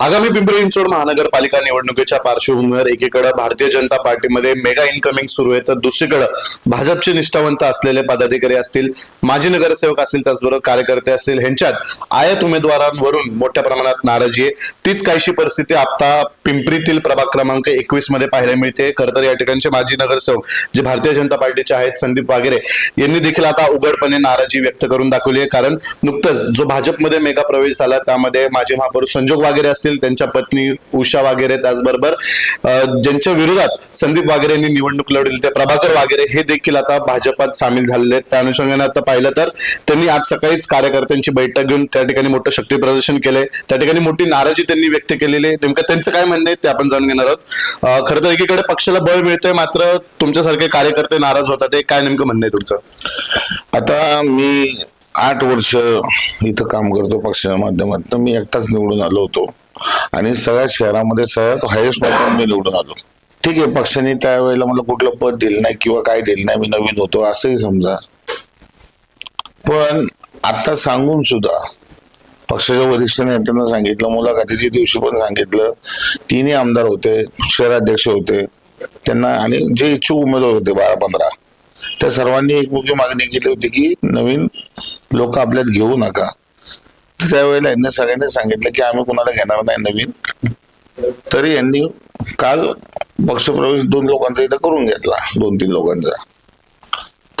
आगामी पिंपरी चिंचवड महानगरपालिका निवडणुकीच्या पार्श्वभूमीवर एकीकडे भारतीय जनता पार्टीमध्ये मेगा इन्कमिंग सुरू आहे तर दुसरीकडे भाजपचे निष्ठावंत असलेले पदाधिकारी असतील माजी नगरसेवक असतील त्याचबरोबर कार्यकर्ते असतील ह्यांच्यात आयात उमेदवारांवरून मोठ्या प्रमाणात नाराजी आहे. तीच काहीशी परिस्थिती आता पिंपरीतील प्रभाग क्रमांक एकवीसमध्ये पाहायला मिळते. खरं तर या ठिकाणचे माजी नगरसेवक जे भारतीय जनता पार्टीचे आहेत संदीप वागेरे यांनी देखील आता उघडपणे नाराजी व्यक्त करून दाखवली आहे. कारण नुकतंच जो भाजपमध्ये मेगा प्रवेश झाला त्यामध्ये माजी महापौर संजोग वागेरे असतील त्यांच्या पत्नी उषा वागेरे त्याचबरोबर ज्यांच्या विरोधात संदीप वागेरे यांनी निवडणूक लढवली ते प्रभाकर वागेरे हे देखील आता भाजपात सामील झालेले आहेत. त्या अनुषंगाने आता पाहिलं तर त्यांनी आज सकाळीच कार्यकर्त्यांची बैठक घेऊन त्या ठिकाणी मोठं शक्ती प्रदर्शन केले त्या ठिकाणी मोठी नाराजी त्यांनी व्यक्त केलेली आहे. नेमकं त्यांचं काय म्हणणं आहे ते आपण जाणून घेणार आहोत. खरं तर एकीकडे पक्षाला बळ मिळतंय मात्र तुमच्यासारखे कार्यकर्ते नाराज होतात. हे काय नेमकं म्हणणं आहे तुमचं? आता मी आठ वर्ष इथं काम करतो पक्षाच्या माध्यमात मी एकटाच निवडून आलो होतो. आणि सगळ्या शहरामध्ये सगळ्यात हायेस्ट मार्काने मी निवडून आलो. ठीक आहे पक्षाने त्यावेळेला मला कुठलं पद दिलं नाही किंवा काय दिलं नाही मी नवीन होतो असंही समजा. पण आता सांगून सुद्धा पक्षाच्या वरिष्ठ नेत्यांना सांगितलं मुलाखतीच्या दिवशी पण सांगितलं तिन्ही आमदार होते शहराध्यक्ष होते त्यांना आणि जे इच्छुक उमेदवार होते बारा पंधरा त्या सर्वांनी एक मुख्य मागणी केली होती की नवीन लोक आपल्यात घेऊ नका. त्यावेळेला यांनी सगळ्यांनी सांगितलं की आम्ही कुणाला घेणार नाही नवीन. तरी यांनी काल पक्षप्रवेश दोन लोकांचा इथं करून घेतला दोन तीन लोकांचा.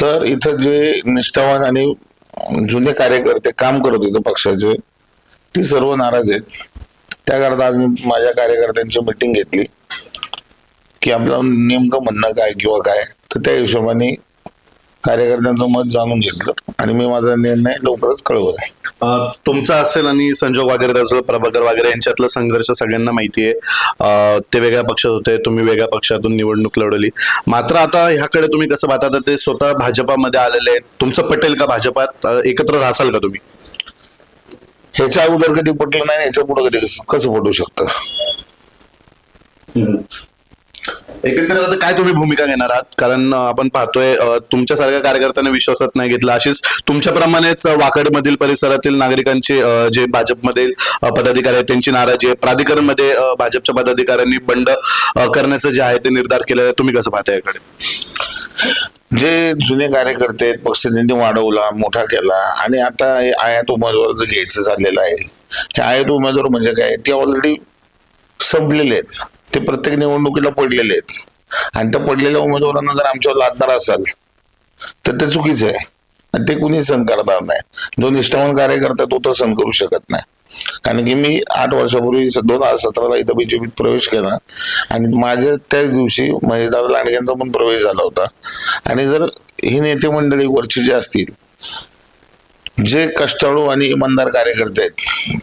तर इथं जे निष्ठावान आणि जुने कार्यकर्ते काम करत होते पक्षाचे ती सर्व नाराज आहेत. त्याकरता आज मी माझ्या कार्यकर्त्यांची मिटिंग घेतली. की आपलं नेमकं म्हणणं काय किंवा काय तर त्या हिशोबाने कार्यकर्त्यांचं मत जाणून घेतलं आणि मी माझा निर्णय लवकरच कळवला अं, तुमचा असेल आणि संजोग वगैरे त्याचं प्रभाकर वगैरे यांच्यातला संघर्ष सगळ्यांना माहिती आहे. अं, ते वेगळ्या पक्षात होते तुम्ही वेगळ्या पक्षातून निवडणूक लढवली. मात्र आता ह्याकडे तुम्ही कसं पाहता तर ते स्वतः भाजपामध्ये आलेले आहेत. तुमचं पटेल का भाजपात? एकत्र राहाल का तुम्ही? ह्याच्या अगोदर कधी पटलं नाही ह्याच्या पुढे कधी कसं- कसं पटू शकतं? एकंदरीत आता काय तुम्ही भूमिका घेणार आहात? कारण आपण पाहतोय तुमच्यासारख्या कार्यकर्त्यांनी विश्वासात नाही घेतला. अशीच तुमच्याप्रमाणेच वाकडमधील परिसरातील नागरिकांची जे भाजपमधील पदाधिकारी आहेत त्यांची नाराजी आहे. प्राधिकरणमध्ये भाजपच्या पदाधिकाऱ्यांनी बंड करण्याचं जे आहे ते निर्धार केलेलं आहे. तुम्ही कसं पाहता याकडे? जे जुने कार्यकर्ते आहेत पक्ष त्यांनी वाढवला मोठा केला आणि आता आयात उमेदवार घ्यायचं चाललेलं आहे हे आयात उमेदवार म्हणजे काय? ते ऑलरेडी संपलेले आहेत. ते प्रत्येक निवडणुकीला पडलेले आहेत. आणि त्या पडलेल्या उमेदवारांना जर आमच्यावर लादणार असाल तर ते चुकीचं आहे. आणि ते कुणी सहन करणार नाही. जो निष्ठावान कार्यकर्ता तो तर सहन करू शकत नाही. कारण की मी आठ वर्षापूर्वी दोन हजार सतराला इथं बीजेपीत प्रवेश केला. आणि माझ्या त्याच दिवशी महेशदादा लांडग्यांचा पण प्रवेश झाला होता. आणि जर ही नेते मंडळी वरची जे असतील जे कष्टाळू आणि इमानदार कार्यकर्ते आहेत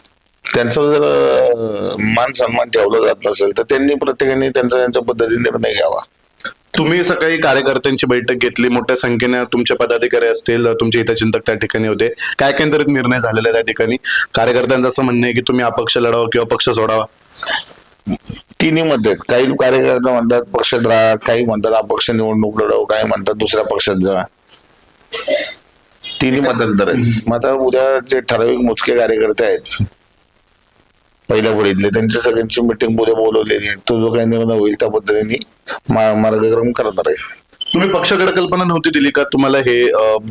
त्यांचा जर मान सन्मान ठेवला जात नसेल तर त्यांनी प्रत्येकाने त्यांचा त्यांच्या पद्धतीने निर्णय घ्यावा. तुम्ही सकाळी कार्यकर्त्यांची बैठक घेतली मोठ्या संख्येने तुमचे पदाधिकारी असतील तुमचे हितचिंतक त्या ठिकाणी होते. काय केंद्रित निर्णय झालेला त्या ठिकाणी? कार्यकर्त्यांचं असं म्हणणं आहे की तुम्ही अपक्ष लढावा किंवा पक्ष सोडावा. तिन्ही मध्ये. काही कार्यकर्ते म्हणतात पक्षात राहा काही म्हणतात अपक्ष निवडणूक लढव काही म्हणतात दुसऱ्या पक्षात जा. तिन्ही मतांतर मग आता उद्या जे ठराविक मोजके कार्यकर्ते आहेत पहिल्या फळीतले त्यांच्या सगळ्यांची मिटिंग उद्या बोलवलेली आहे. तो जो काही निर्णय होईल त्या पद्धतीने मार्गक्रम करणार आहे. तुम्ही पक्षाकडे कल्पना नव्हती दिली का तुम्हाला हे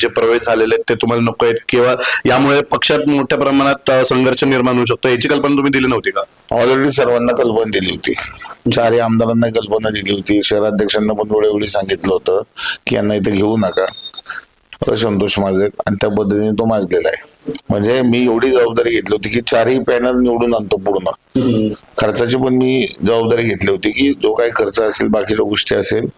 जे प्रवेश झालेले आहेत ते तुम्हाला नको आहेत? किंवा यामुळे पक्षात मोठ्या प्रमाणात संघर्ष निर्माण होऊ शकतो याची कल्पना तुम्ही दिली नव्हती का? ऑलरेडी सर्वांना कल्पना दिली होती. चारही आमदारांना कल्पना दिली होती. शहराध्यक्षांना पण वेळोवेळी सांगितलं होतं की यांना इथे घेऊ नका. असंतोष माझे आणि त्या पद्धतीने तो माजलेला आहे. म्हणजे मी एवढी जबाबदारी घेतली होती की चारही पॅनल निवडून आणतो पूर्ण. खर्चाची पण मी जबाबदारी घेतली होती की जो काही खर्च असेल बाकीच्या गोष्टी असेल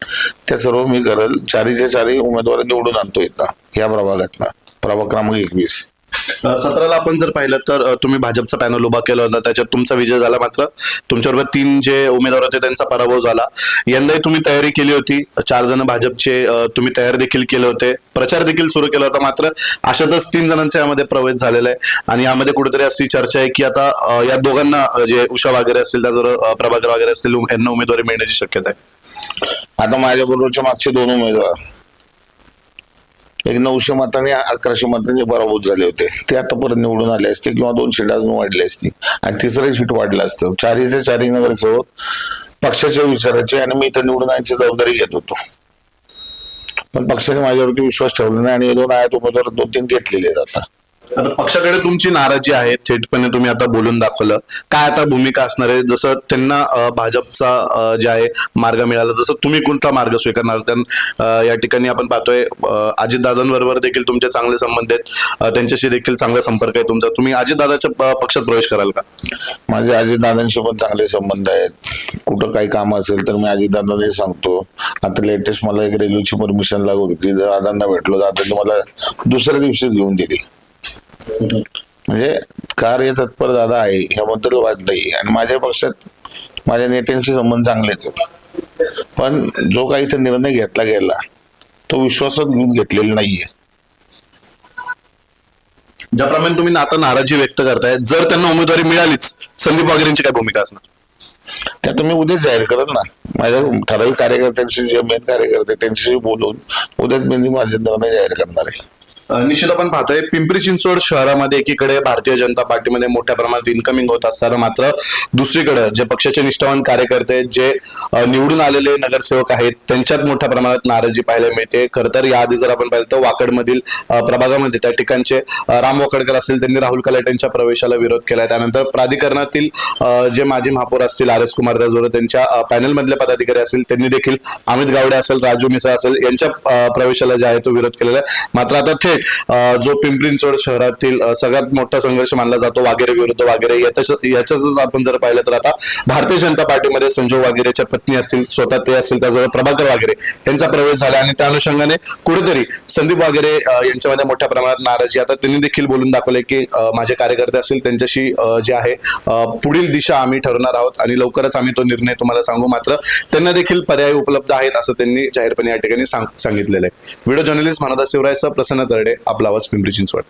त्या सर्व मी करेल. चारीच्या चारही उमेदवार निवडून आणतो इथं या प्रभागातनं. प्रभाग क्रमांक एकवीस. सतराला आपण जर पाहिलं तर तुम्ही भाजपचा पॅनल उभा केला होता त्याच्यात तुमचा विजय झाला मात्र तुमच्याबरोबर तीन जे उमेदवार होते त्यांचा पराभव झाला. यंदाही तुम्ही तयारी केली होती चार जण भाजपचे तुम्ही तयार देखील केले होते प्रचार देखील सुरू केला होता मात्र अशातच तीन जणांचा यामध्ये प्रवेश झालेला आहे. आणि यामध्ये कुठेतरी अशी चर्चा आहे की आता या दोघांना जे उषा वगैरे असतील त्याचबरोबर प्रभाकर वगैरे असतील यांना उमेदवारी मिळण्याची शक्यता आहे. आता माझ्या बरोबरचे मागचे दोन उमेदवार. एक नऊशे मतांनी अकराशे मतांनी पराभूत झाले होते. ते आता परत निवडून आले असते किंवा दोन सीट अजून वाढली असती. आणि तिसरं सीट वाढलं असतं. चारीचे चारही नगरसेवक पक्षाच्या विचाराचे आणि मी तर निवडून आणची जबाबदारी घेत होतो. पण पक्षाने माझ्यावरती विश्वास ठेवला नाही आणि दोन आयात उमेदवार दोन तीन घेतलेले जातात आता पक्षाकडे तुमची नाराजी आहे थेटपणे तुम्ही आता बोलून दाखवलं. काय आता भूमिका असणार आहे? जसं त्यांना भाजपचा जे आहे मार्ग मिळाला जसं तुम्ही कोणता मार्ग स्वीकारणार? कारण या ठिकाणी आपण पाहतोय अजितदादांबरोबर देखील तुमचे चांगले संबंध आहेत. त्यांच्याशी देखील चांगला संपर्क आहे तुमचा. तुम्ही अजितदादाच्या पक्षात प्रवेश कराल का? माझे अजितदादांशी पण चांगले संबंध आहेत. कुठं काही काम असेल तर मी अजितदादांना सांगतो. आता लेटेस्ट मला एक रेल्वेची परमिशन लागू होती. जर दादांना भेटलो. दादांनी मला दुसऱ्या दिवशीच घेऊन दिली. म्हणजे कार्य तत्पर दादा आहे ह्याबद्दल वाद नाही. आणि माझ्या पक्षात माझ्या नेत्यांशी संबंध चांगलेच आहेत. पण जो काही इथे निर्णय घेतला गेला तो विश्वासात घेऊन घेतलेला नाहीये. ज्याप्रमाणे तुम्ही आता नाराजी व्यक्त करताय जर त्यांना उमेदवारी मिळालीच संदीप वगैरेंची काय भूमिका असणार? ते आता मी उद्याच जाहीर करत ना. माझ्या ठराविक कार्यकर्त्यांशी जे मेन कार्यकर्ते त्यांच्याशी बोलून उद्याच मी माझे निर्णय जाहीर करणार आहे. निश्चित आपण पाहतोय पिंपरी चिंचवड शहरामध्ये एकीकडे भारतीय जनता पार्टीमध्ये मोठ्या प्रमाणात इन्कमिंग होत असताना मात्र दुसरीकडे जे पक्षाचे निष्ठावान कार्यकर्ते जे निवडून आलेले नगरसेवक आहेत त्यांच्यात मोठ्या प्रमाणात नाराजी पाहायला मिळते. खरं तर याआधी जर आपण पाहिलं तर वाकडमधील प्रभागामध्ये त्या ठिकाणचे राम वाकडकर असतील त्यांनी राहुल कलाटेंच्या प्रवेशाला विरोध केला त्यानंतर प्राधिकरणातील जे माजी महापौर असतील आर एस कुमार त्याचबरोबर त्यांच्या पॅनलमधले पदाधिकारी असतील त्यांनी देखील अमित गावडे असेल राजू मिसा असेल यांच्या प्रवेशाला जे आहे तो विरोध केलेला आहे. मात्र आता थेट जो पिंपरी शहरातील सगळ्यात मोठा संघर्ष मानला जातो वागेरे विरुद्ध वागेरे याच्याच- याच्यातच आपण जर पाहिलं तर आता भारतीय जनता पार्टीमध्ये संजय वागेरेच्या पत्नी असतील स्वतः ते असतील त्याचबरोबर प्रभाकर वागेरे यांचा प्रवेश झाला आणि त्या अनुषंगाने कुठेतरी संदीप वागेरे यांच्यामध्ये मोठ्या प्रमाणात नाराजी. आता त्यांनी देखील बोलून दाखवले की माझे कार्यकर्ते असतील त्यांच्याशी जे आहे पुढील दिशा आम्ही ठरवणार आहोत आणि लवकरच आम्ही तो निर्णय तुम्हाला सांगू. मात्र त्यांना देखील पर्याय उपलब्ध आहेत असं त्यांनी जाहीरपणे या ठिकाणी सांग- सांगितलेलं आहे. व्हिडिओ जर्नलिस्ट मानदा शिवरायसह प्रसन्न तरडे. आपला आवाज पिंपरी चिंचवड